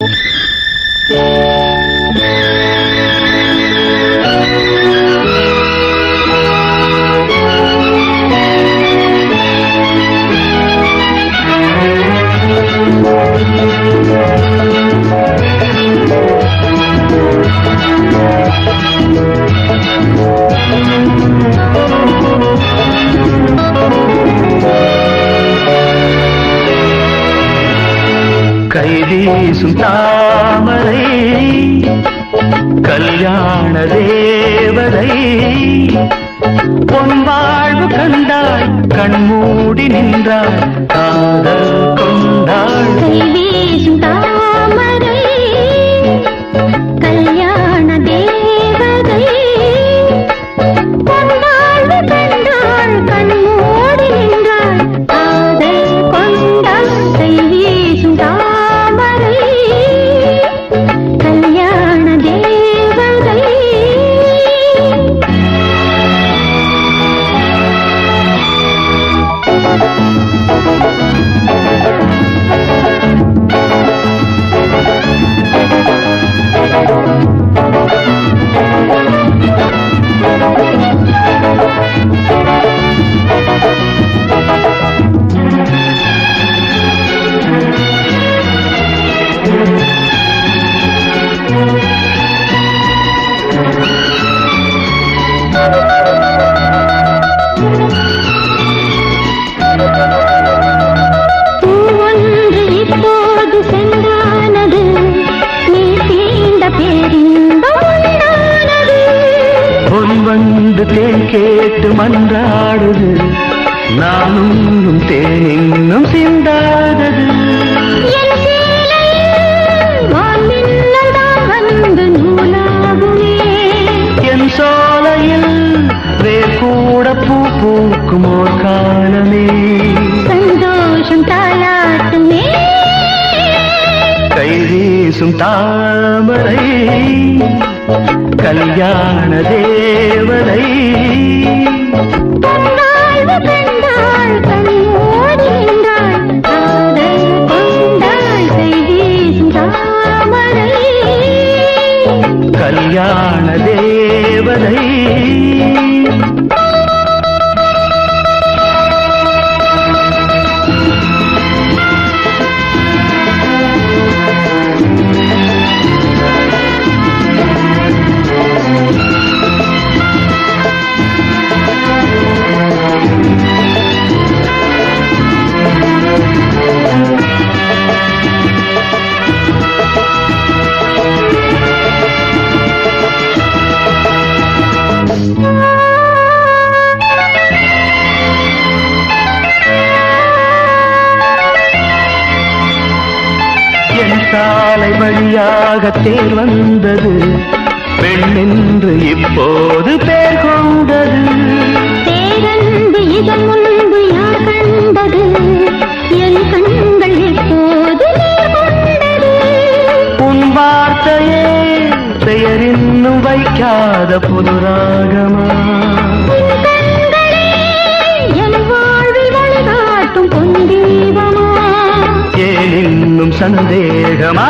கை கைவீசும் தாமரை கல்யாண தேவதை. பொன் வாழ்வு கண்டாய் கண்மூடி நின்றாய் காதல் கொண்டாள். கைவீசும் தாமரை தேன் கேட்டு மன்றாடுது. நானும் சிந்தாதது. தான் வந்து நூலாகுமே. என் சோலையில் வேர் கூட பூ பூக்கும் காலமே. சந்தோஷம் தாளாட்டுமே. கை வீசும் தாமரை. கல்யாண தேவதை சாலை வழியாக தேர் வந்தது. பெண்ணென்று இப்போது பேர் கொண்டது. பேரன்பு இதன் முன்பு யார் கண்டது? என் கண்கள் கொண்டது. உன் வார்த்தையே பெயர் இன்னும் வைக்காத புதுராகமா. உன் சந்தேகமா